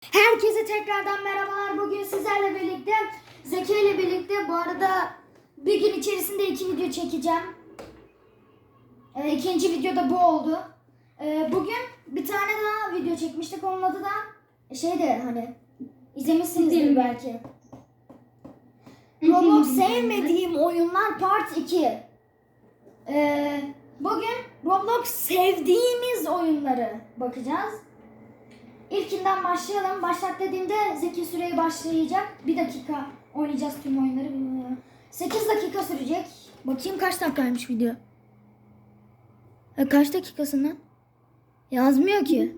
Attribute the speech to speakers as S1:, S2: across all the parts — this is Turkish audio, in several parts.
S1: Herkese tekrardan merhabalar. Bugün sizlerle birlikte Zeki ile birlikte bu arada bir gün içerisinde iki video çekeceğim. Ee, ikinci video da bu oldu. Ee, bugün bir tane daha video çekmiştik. Onun adı da şeydi hani izlemişsinizdir belki. Roblox sevmediğim oyunlar part 2. Ee, bugün Roblox sevdiğimiz oyunları bakacağız. İlkinden başlayalım. Başlat dediğimde Zeki süreyi başlayacak. Bir dakika oynayacağız tüm oyunları. 8 dakika sürecek. Bakayım kaç dakikaymış video. E, kaç dakikasından? Yazmıyor ki.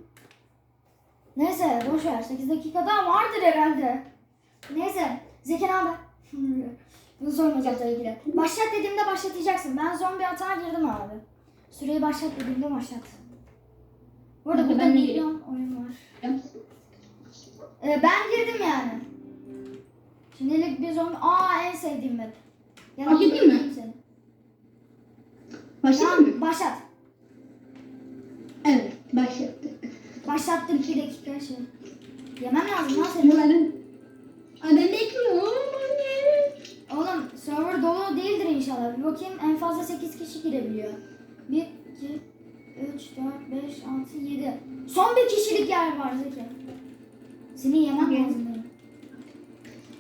S1: Neyse boş ver. 8 dakikada vardır herhalde. Neyse. Zeki haber? Bunu sormayacakla ilgili. Başlat dediğimde başlatacaksın. Ben zombi atağa girdim abi. Süreyi başlat dediğimde başlat. Bu arada
S2: Hadi
S1: burada Ee, ben girdim yani. Şimdilik bir zombi... Aa en sevdiğim map.
S2: Ettin mi?
S1: bırakayım seni.
S2: Başladın
S1: Tamam
S2: mı?
S1: başlat.
S2: Evet, başlattık.
S1: Başlattım bir dakika şey. Yemem lazım lan seni.
S2: Numaranın... Aa, ben bekliyorum.
S1: Oğlum server dolu değildir inşallah. Bir bakayım en fazla 8 kişi girebiliyor. 1, 2, 3, 4, 5, 6, 7. Son bir kişilik yer var Zeki. Seni
S2: Okey.
S1: lazım benim.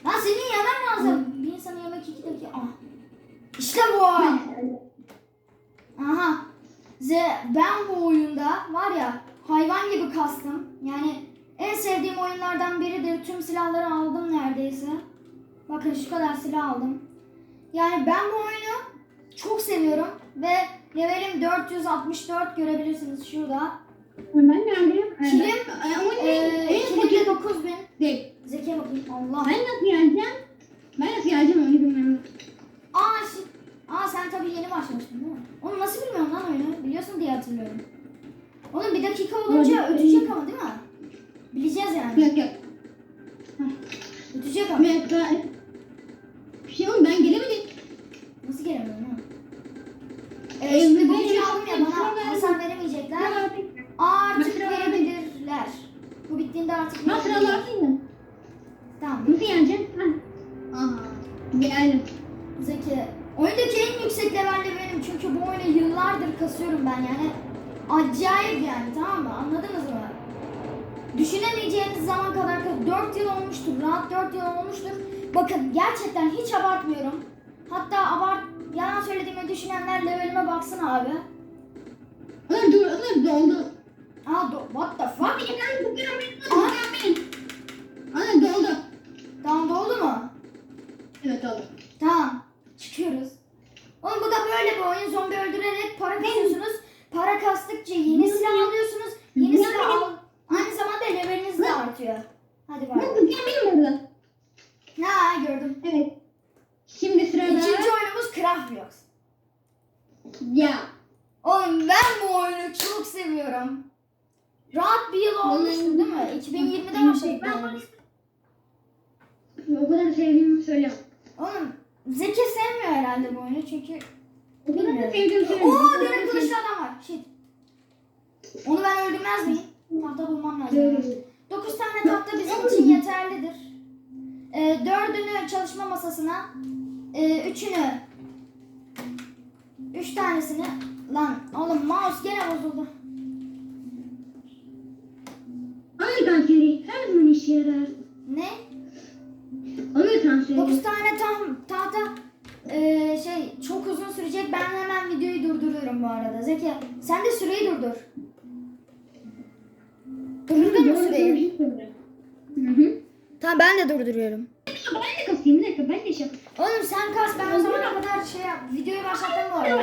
S1: Lan seni yemem lazım. Bir insanı yemek 2 dakika. Ah. İşte bu. Aha. Ze ben bu oyunda var ya hayvan gibi kastım. Yani en sevdiğim oyunlardan biridir. Tüm silahları aldım neredeyse. Bakın şu kadar silah aldım. Yani ben bu oyunu çok seviyorum ve levelim 464 görebilirsiniz şurada.
S2: Ben geldim.
S1: Kilim,
S2: Ee, Ama ne?
S1: Ee,
S2: En
S1: kilim de
S2: kötü
S1: 9000.
S2: değil.
S1: Zekiye bakayım Allah.
S2: Ben nasıl geleceğim? Ben nasıl geleceğim onu bilmiyorum.
S1: Aa, şi- Aa sen tabii yeni başlamıştın değil mi? Onu nasıl bilmiyorum lan oyunu? Biliyorsun diye hatırlıyorum. Oğlum bir dakika olunca
S2: Öyle.
S1: ötecek ama değil mi? Bileceğiz yani.
S2: Yok yok.
S1: Ötecek ama.
S2: Ben,
S1: Artık
S2: Nasıl
S1: verebilirler.
S2: alardın
S1: Tamam.
S2: Nasıl? Ha. Aha. Geldim.
S1: Zeki. Oyundaki en yüksek levelde benim. Çünkü bu oyunu yıllardır kasıyorum ben yani. Acayip yani tamam mı? Anladınız mı? Düşünemeyeceğiniz zaman kadar 4 yıl olmuştur. Rahat 4 yıl olmuştur. Bakın gerçekten hiç abartmıyorum. Hatta abart yalan söylediğimi düşünenler levelime baksın abi.
S2: Dur, ulan doldu.
S1: Aa do- what the fuck?
S2: Abi neden bu piramit bu piramit? Ana doldu.
S1: Tamam doldu mu?
S2: Evet doldu.
S1: Tamam. Çıkıyoruz. Oğlum bu da böyle bir oyun. Zombi öldürerek para kasıyorsunuz. Para kastıkça yeni silah alıyorsunuz. Yeni silah
S2: benim-
S1: al. Aynı zamanda leveliniz de artıyor. Hadi
S2: Bu
S1: bay.
S2: piramit orada.
S1: Ha gördüm.
S2: Evet. Şimdi sırada...
S1: İkinci oyunumuz Craft Blocks.
S2: Ya.
S1: Oğlum ben bu oyunu çok seviyorum. Rahat bir yıl olmuştu değil mi? 2020'de başladık. bu oyunu.
S2: O kadar sevdiğimi söyleyemem.
S1: Oğlum Zeki sevmiyor herhalde bu oyunu çünkü
S2: O kadar da sevdiğimi söyleyemem.
S1: Kılıçlı adam var. Shit. Onu ben öldürmez miyim? Tahta bulmam lazım. 9 tane tahta bizim için yeterlidir. Ee, dördünü çalışma masasına, e, üçünü, üç tanesini, lan oğlum mouse gene bozuldu.
S2: İşe yarar.
S1: Ne?
S2: Anı kanseri.
S1: 9 tane tam tahta e, şey çok uzun sürecek. Ben hemen videoyu durduruyorum bu arada. Zeki sen de süreyi durdur. Durdurdun mu süreyi?
S2: Hı hı.
S1: Tamam ben de durduruyorum.
S2: Ben de kasayım bir dakika ben de şey.
S1: Oğlum sen kas ben o zamana kadar şey yap. Videoyu başlattım bu arada.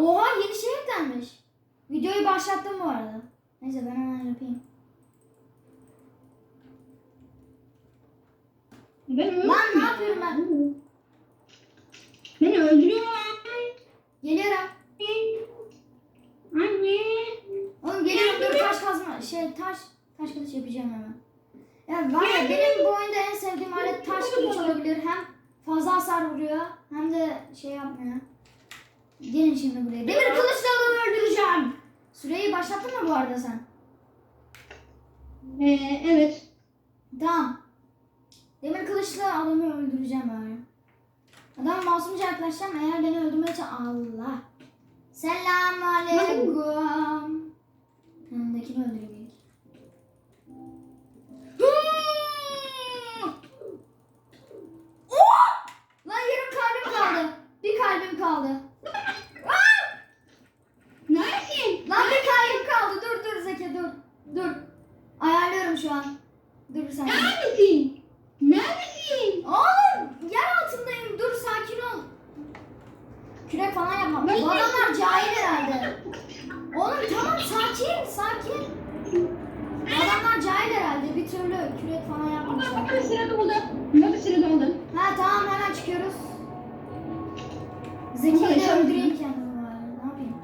S1: Oha yeni şey eklenmiş. Videoyu başlattım bu arada. Neyse ben hemen yapayım.
S2: Ben
S1: Lan ne yapıyorum ben?
S2: Beni öldürüyorlar.
S1: Geliyorum.
S2: Anne.
S1: Oğlum geliyorum dur taş kazma. Şey taş. Taş kılıç yapacağım hemen. Ya var ya benim bu oyunda en sevdiğim alet taş kılıç olabilir. Hem fazla hasar vuruyor hem de şey yapmıyor. Gelin şimdi buraya. Demir kılıçla adamı öldüreceğim. Süreyi başlattın mı bu arada sen?
S2: Ee, evet.
S1: Tamam. Demir kılıçla adamı öldüreceğim öyle. Adam masumca yaklaşacağım eğer beni öldürmeye. Allah. Selam aleyküm. Yanındakini öldüreyim ilk. Oh! Lan yarım kalbim kaldı. Bir kalbim kaldı.
S2: Neredesin?
S1: Lan bir kalbim kaldı. Dur dur Zeki dur. Dur. Ayarlıyorum şu an. Dur bir saniye.
S2: Neredesin?
S1: Oğlum yer altındayım. Dur sakin ol. Kürek falan yapma.
S2: Ben-
S1: Bu adamlar cahil herhalde. Oğlum tamam sakin sakin. Bu adamlar cahil herhalde. Bir türlü kürek falan yapmamışlar.
S2: Bak bir sırada oldu. Bak bir sırada oldu.
S1: Ha tamam hemen çıkıyoruz. Zeki'yi de öldüreyim kendimi. Ne yapayım?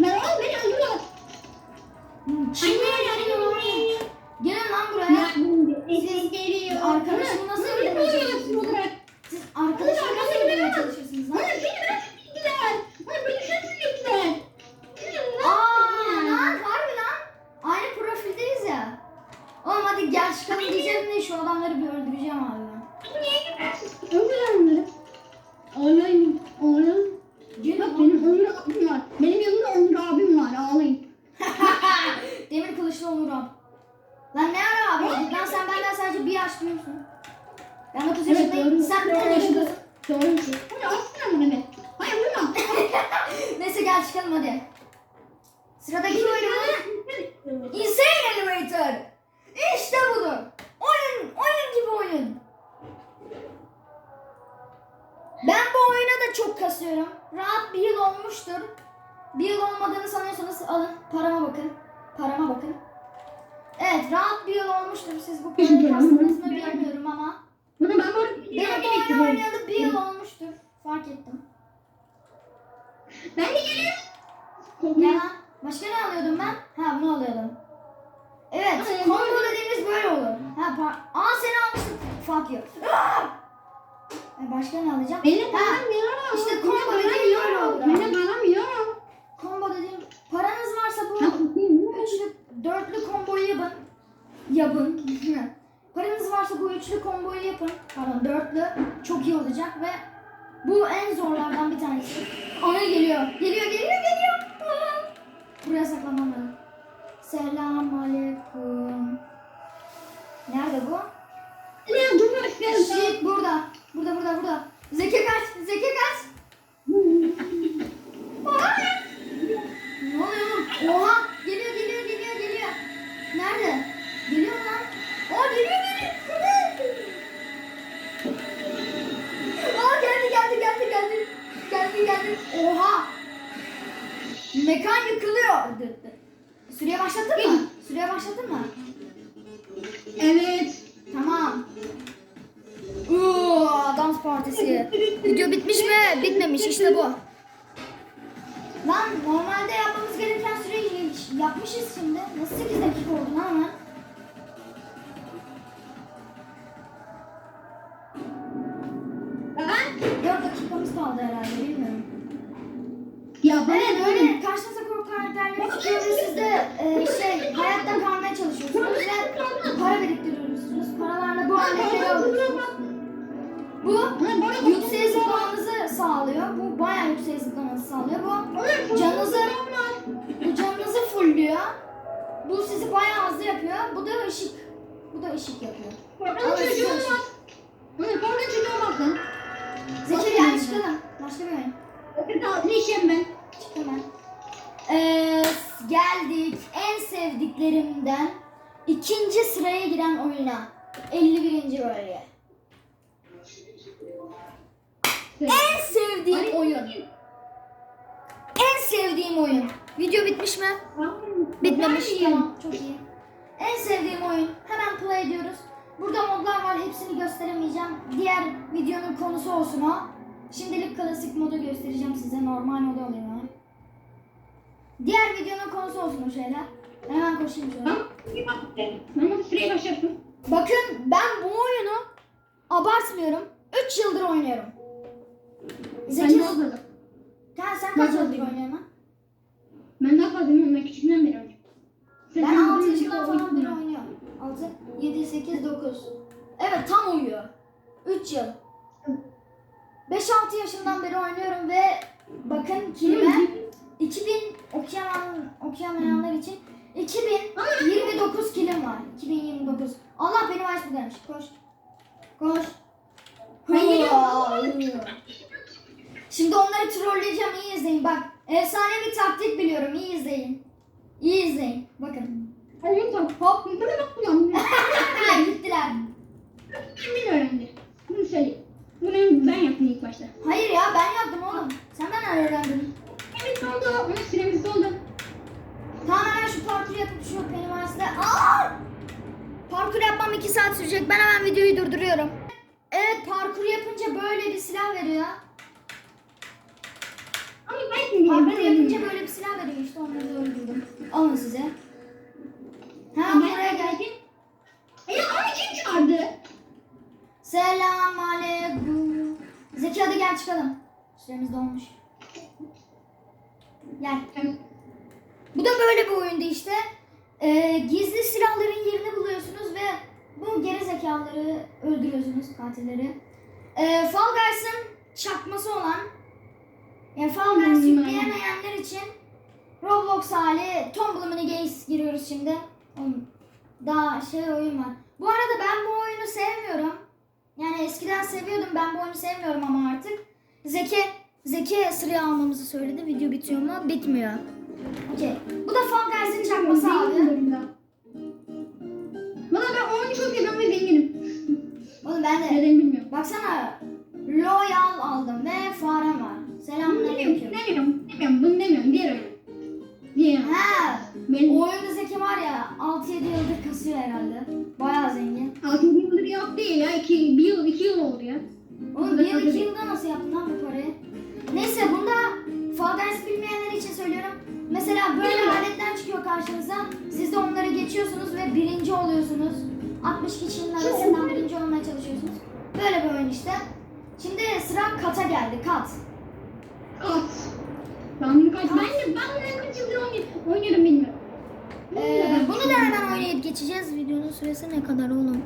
S2: Lan oğlum beni öldürüyor.
S1: Çinliye. Gelin lan buraya.
S2: Siz geliyor.
S1: Arkadaşını nasıl
S2: öldürmeye
S1: öldürmeye
S2: çalışıyorsun olarak?
S1: Siz arkadaşımı nasıl öldürmeye çalışırsınız lan? Çıkalım diyeceğim de şu adamları bir öldüreceğim abi ben.
S2: Öldürüyor onları. Ağlayın. Ağlayın. Bak benim Onur abim var. Benim yanımda Onur abim var. Ağlayın.
S1: Demir kılıçlı Onur abi. Lan ne ara abi? Lan sen benden sadece bir yaş büyüksün. Ben 9 yaşındayım. sen bir tane yaşındasın.
S2: Doğru bir şey. Hadi aslında mı demek? Hayır vurma.
S1: Neyse gel çıkalım hadi. Sıradaki oyunumuz Insane Elevator. İşte budur. Oyun, oyun gibi oyun. Ben bu oyuna da çok kasıyorum. Rahat bir yıl olmuştur. Bir yıl olmadığını sanıyorsanız alın. Parama bakın. Parama bakın. Evet rahat bir yıl olmuştur. Siz bu parayı kastınız mı bilmiyorum ama.
S2: Bunu ben böyle
S1: Benim bu oyunu oynayalı bir yıl olmuştur. Fark ettim.
S2: Ben de geliyorum.
S1: Ya başka ne alıyordum ben? Ha bunu alıyordum. Evet, combo dediğimiz böyle olur. Ha, par- Aa seni almıştım. Fuck you. Aa! E, başka ne alacağım?
S2: Beni
S1: Ha,
S2: bağlamıyorum.
S1: işte combo dediğim böyle olur.
S2: bağlamıyorum. Beni bağlamıyorum.
S1: Combo dediğim paranız varsa bu üçlü, dörtlü komboyu yapın. Yapın. paranız varsa bu üçlü komboyu yapın. Pardon dörtlü. Çok iyi olacak ve bu en zorlardan bir tanesi. Ana geliyor. Geliyor geliyor geliyor. Aa! Buraya saklamam lazım. Selam aleyküm. Nerede bu?
S2: Ne isterim.
S1: Shit burada. Burada burada burada. Zeki kaç. Zeki kaç. Ne oluyor oğlum? Oha. Geliyor geliyor geliyor geliyor. Nerede? İşte bu. Lan normalde yapmamız gereken süreyi yapmışız şimdi. Nasıl 8 dakika oldu lan hemen?
S2: Ben
S1: 4 dakikamız kaldı herhalde bilmiyorum.
S2: ya ben
S1: Evet öyle karşınıza korku karakterleri çıkıyor ve siz de e, şey hayatta kalmaya çalışıyorsunuz ve para biriktiriyorsunuz. Paralarla bu aletleri alıyorsunuz. Bu yükseğe zıplamanızı sağlıyor. Bu bayağı yükseğe zıplamanızı sağlıyor. Bu canınızı bu canınızı fullüyor. Bu sizi bayağı hızlı yapıyor. Bu da ışık. Bu da ışık yapıyor.
S2: Orada çocuğum var. Hayır, orada çocuğum var lan.
S1: Zeki gel çıkalım. Başka bir oyun.
S2: Tatlı işim ben.
S1: Çık hemen. Ee, geldik en sevdiklerimden ikinci sıraya giren oyuna. 51. bölge. En sevdiğim oyun. En sevdiğim oyun. Video bitmiş mi? Bitmemiş. Tamam, çok iyi. En sevdiğim oyun. Hemen play ediyoruz. Burada modlar var. Hepsini gösteremeyeceğim. Diğer videonun konusu olsun o. Şimdilik klasik modu göstereceğim size. Normal modu alayım hemen. Diğer videonun konusu olsun o şeyler. Ben hemen koşayım şöyle.
S2: Ben.
S1: Bakın ben bu oyunu abartmıyorum. 3 yıldır oynuyorum.
S2: Ben
S1: Zeki,
S2: ne oldu?
S1: sen, kaç
S2: Ben
S1: yıldır
S2: de-
S1: oynuyorsun?
S2: Ben ne yapmadım ben küçüğümden beri oynuyorum.
S1: Ben 6 yaşından falan beri oynuyorum. 6, 7, 8, 9. Evet tam uyuyor. 3 yıl. 5-6 yaşından beri oynuyorum ve bakın kilime 2000 okuyamayan, okuyamayanlar için 2029 kilim var. 2029. Allah beni aç buradaymış. Koş. Koş.
S2: Ben geliyorum.
S1: Şimdi onları trolleyeceğim. iyi izleyin. Bak efsane bir taktik biliyorum. İyi izleyin. İyi izleyin. Bakın.
S2: Oyun top. Hop. Bunu bakmıyorum.
S1: Ha, gittiler.
S2: Kimin öğrendi? Bunu söyle. Bunu ben yaptım ilk başta.
S1: Hayır ya ben yaptım oğlum. Sen benden öğrendin.
S2: Evet oldu. Onun süremiz doldu.
S1: Tamam hemen şu parkur yapıp şu Pennywise'de. Aa! Parkur yapmam 2 saat sürecek. Ben hemen videoyu durduruyorum. Evet parkur yapınca böyle bir silah veriyor.
S2: Ama
S1: Parkur
S2: ben
S1: yapınca böyle bir silah veriyor işte onları da öldürdüm. Alın size. Ha
S2: Ben
S1: buraya gel.
S2: Ya onu kim çağırdı?
S1: Selam aleyküm. Zeki hadi gel çıkalım. Süremiz dolmuş. Gel. Bu da böyle bir oyundu işte. Ee, gizli silahların yerini buluyorsunuz ve bu geri zekaları öldürüyorsunuz katilleri. Ee, Fall Guys'ın çakması olan
S2: Hmm.
S1: yükleyemeyenler için Roblox hali Tumble Mini Games giriyoruz şimdi. Daha şey oyun var. Bu arada ben bu oyunu sevmiyorum. Yani eskiden seviyordum ben bu oyunu sevmiyorum ama artık. Zeki, Zeki sıraya almamızı söyledi. Video bitiyor mu? Bitmiyor. Okey. Bu da Fall Guys'ın çakması abi.
S2: Valla ben oyunu çok seviyorum ve zenginim.
S1: Oğlum ben de
S2: Neden bilmiyorum.
S1: baksana Royal aldım ve farem var.
S2: Bunu
S1: Selamünaleyküm.
S2: demiyorum. Demiyorum. Bunu demiyorum. Diğer oyun.
S1: Ha,
S2: Benim
S1: o oyunda Zeki var ya 6-7 yıldır kasıyor herhalde. Bayağı zengin.
S2: 6 yıldır yok değil ya. 2 bir yıl 2 yıl oldu ya.
S1: Oğlum bir yıl iki yılda nasıl yaptın lan bu parayı? Neyse bunda Fall Guys bilmeyenler için söylüyorum. Mesela böyle aletler çıkıyor karşınıza. Siz de onları geçiyorsunuz ve birinci oluyorsunuz. 60 kişinin arasından birinci olmaya çalışıyorsunuz. Böyle bir oyun işte. Şimdi sıra kata geldi. Kat.
S2: At. Ben bunu kaç ben de ben bunu kaç yıldır oynuyorum. Oynuyorum bilmiyorum.
S1: Ee, bunu da hemen oynayıp geçeceğiz. Videonun süresi ne kadar oğlum?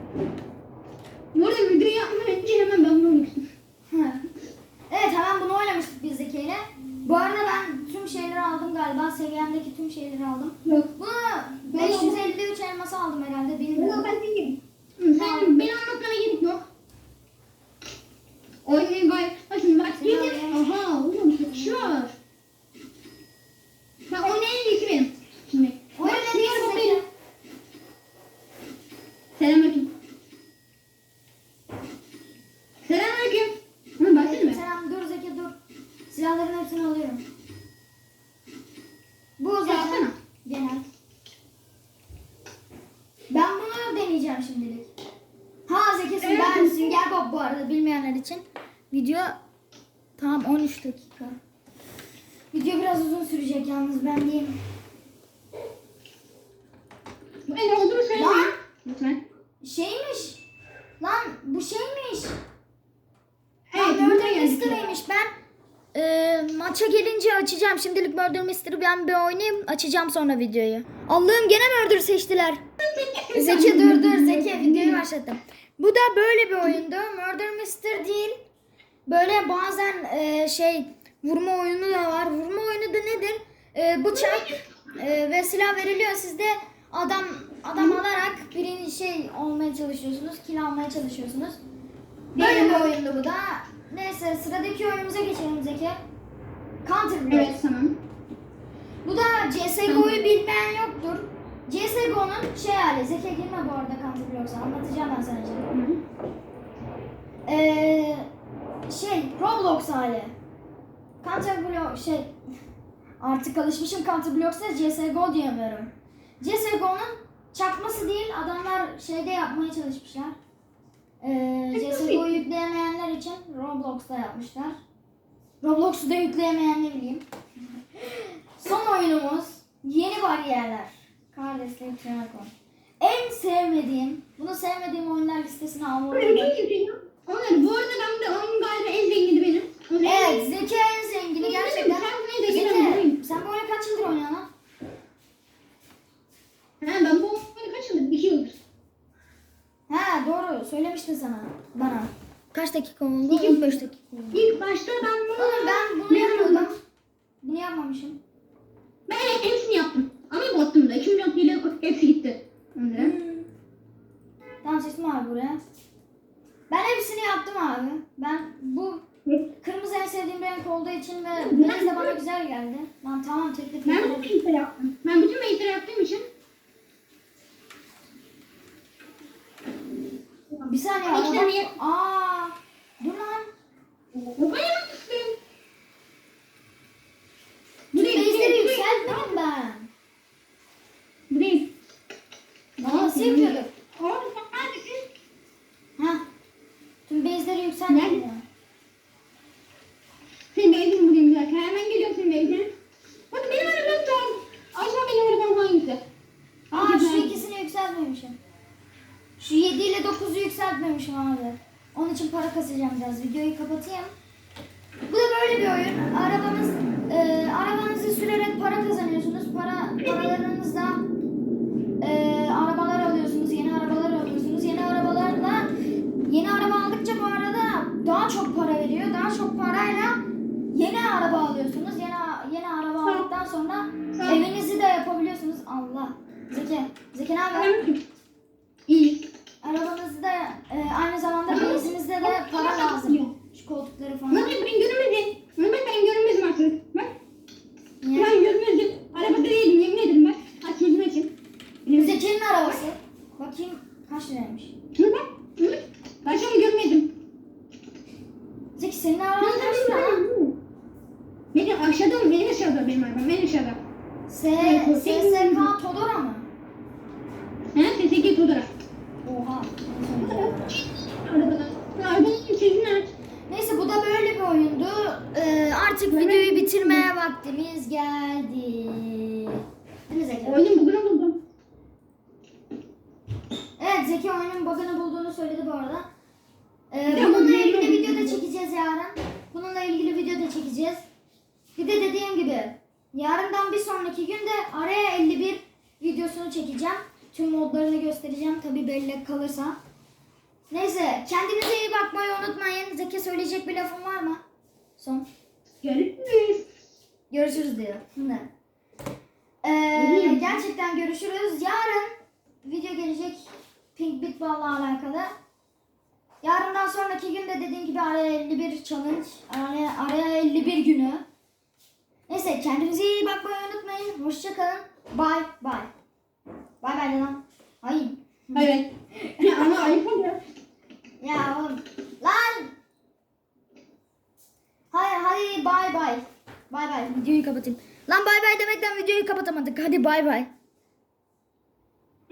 S2: Bu arada video yapmadan önce hemen ben bunu oynamıştım.
S1: evet hemen bunu oynamıştık biz Zeki ile. Bu arada ben tüm şeyleri aldım galiba. Seviyemdeki tüm şeyleri aldım.
S2: Yok.
S1: Bunu 553 elması aldım herhalde. Bilmiyorum.
S2: Bunu ben değilim. Hı, Sen beni anlatmana gerek yok. Oyunun gayet... Bak şimdi bak.
S1: Seni
S2: Yedim.
S1: arayayım.
S2: Aha oğlum yakışıyor. Ben oyunun en iyisi benim. Şimdi.
S1: Oyun
S2: Bak,
S1: en
S2: diğer
S1: iyisi
S2: bu
S1: Zeki.
S2: benim. Selamünaleyküm. Selamünaleyküm. Hı, baksana be.
S1: Selam dur Zeki dur. Silahların hepsini alıyorum. Bu zaten genel. Ben bunu deneyeceğim şimdilik. Ha Zeki
S2: Evet.
S1: ben Sünger Bob bu arada bilmeyenler için. Video tam 13 dakika. Video biraz uzun sürecek yalnız ben diyeyim.
S2: En olduğunu
S1: Lan
S2: söylemeyin. Lütfen.
S1: şeymiş. Lan bu şeymiş.
S2: Evet,
S1: Evet,
S2: burada
S1: Murder
S2: geldik.
S1: Mystery'miş. Ben e, maça gelince açacağım. Şimdilik Murder Mystery ben bir oynayayım. Açacağım sonra videoyu. Allah'ım gene Murder seçtiler. Zeki dur dur Zeki videoyu başlattım. Bu da böyle bir oyundu. Murder Mystery değil. Böyle bazen e, şey vurma oyunu da var. Vurma oyunu da nedir? E, bıçak e, ve silah veriliyor. Siz de adam adam alarak birinci şey olmaya çalışıyorsunuz. Kill almaya çalışıyorsunuz. Böyle bir oyundu bu da. Neyse sıradaki oyunumuza geçelim Zeki. Counter Block.
S2: Evet tamam.
S1: Bu da CSGO'yu bilmeyen yoktur. CSGO'nun şey hali. Zeki girme bu arada Counter Blocks'a. Anlatacağım ben sana şimdi. Ee, şey Roblox hali. Counter Block şey artık alışmışım Counter Blocks'a CSGO diyemiyorum. CSGO'nun çakması değil adamlar şeyde yapmaya çalışmışlar. Ee, CSGO'yu yükleyemeyenler için Roblox'ta yapmışlar. Roblox'u da yükleyemeyen ne bileyim. Son oyunumuz yeni bariyerler. Kardeşler Triacon. En sevmediğim, bunu sevmediğim oyunlar listesine almalıyım.
S2: Onlar bu arada ben de oyun galiba en zengini benim. O zaman-
S1: Evet, Zeki en zengini gerçekten.
S2: Sen bunu en zengini
S1: Zeki,
S2: benim.
S1: sen bu oyunu kaç yıldır oynuyorsun lan?
S2: Ha ben bu oyunu kaç yıldır? İki yıldır.
S1: doğru. Söylemiştin sana. Bana. Kaç dakika oldu?
S2: İki-
S1: 15 dakika oldu.
S2: İlk başta ben bunu...
S1: Oğlum ben bunu yapıyordum. Bunu yapmamışım.
S2: Ben hepsini yaptım. Ama bottum da. 2 milyon TL hepsi gitti. Onlara.
S1: Hmm. Tamam seçtim abi buraya. Ben hepsini yaptım abi. Ben bu kırmızı en sevdiğim renk olduğu için ve beyaz da bana güzel geldi. Lan tamam teklif
S2: Ben bu base'leri yaptım. Ben bütün base'leri yaptığım için
S1: Bir saniye araba.
S2: tane-
S1: Aa.
S2: Babaya yapmıştım. Bu
S1: Tüm
S2: değil. bu
S1: bezleri
S2: değil, bu değil.
S1: yükseltmedim ben.
S2: Bu değil.
S1: Nasıl yapıyorduk?
S2: Oğlum sen neredesin?
S1: Ha. Tüm bezleri yükseltmedim.
S2: Senin base'in bugün güzel. Hemen geliyorum senin base'ine. Bak benim arabam tam. Aşağı benim arabam hangisi?
S1: Aa şu ikisini yükseltmemişim. Şu 7 ile 9'u yükseltmemişim abi. Onun için para kasacağım biraz. Videoyu kapatayım. Bu da böyle bir oyun. Arabanız e, arabanızı sürerek para kazanıyorsunuz. Para paralarınızla e, arabalar alıyorsunuz. Yeni arabalar alıyorsunuz. Yeni arabalarla yeni araba aldıkça bu arada daha çok para veriyor. Daha çok parayla yeni araba alıyorsunuz. Yeni yeni araba aldıktan sonra evinizi de yapabiliyorsunuz. Allah. Zeki. Zeki ne haber?
S2: İyi.
S1: Arabanızda da e, aynı zamanda benzinizde de para lazım. Şu koltukları falan.
S2: Bak ben görünmezim. Bak ben görünmezim artık. Bak.
S1: Niye?
S2: Ben görünmezim. Arabada değilim yemin ederim bak. Aç yüzünü açın.
S1: Zeki'nin arabası. Bakayım kaç liraymış.
S2: Hı bak. Hı. Ben şu an görmedim.
S1: Zeki senin araban kaç lira?
S2: Benim aşağıda mı? Benim aşağıda benim arabam. Benim aşağıda.
S1: S SSK Todora mı?
S2: He? Sesi git odara.
S1: Oha.
S2: Arabada. Arabanın sesini aç.
S1: Neyse bu da böyle bir oyundu. Ee, artık videoyu bitirmeye vaktimiz geldi. Değil mi Zeki?
S2: Oyunun bugünü buldum.
S1: Evet Zeki oyunun bug'ını bulduğunu söyledi bu arada. Ee, bununla
S2: bu
S1: ilgili video da çekeceğiz yarın. Bununla ilgili video da çekeceğiz. Bir de dediğim gibi yarından bir sonraki gün de araya 51 videosunu çekeceğim. Tüm modlarını göstereceğim tabi bellek kalırsa. Neyse kendinize iyi bakmayı unutmayın. Zeki söyleyecek bir lafın var mı? Son.
S2: Görüşürüz.
S1: Görüşürüz diyor. Şimdi. Ee, gerçekten görüşürüz. Yarın video gelecek Pink Bitball'la alakalı. Yarından sonraki gün de dediğim gibi araya 51 challenge, araya, araya 51 günü. Neyse kendinize iyi bakmayı unutmayın. Hoşçakalın. Bye bye. Bye bye lan. Hayır.
S2: Ya ama ayıp oluyor.
S1: Ya. Lan. Hayır hadi bye bye. Bye bye. Videoyu kapatayım. Lan bye bye demekten videoyu kapatamadık. Hadi bye bye.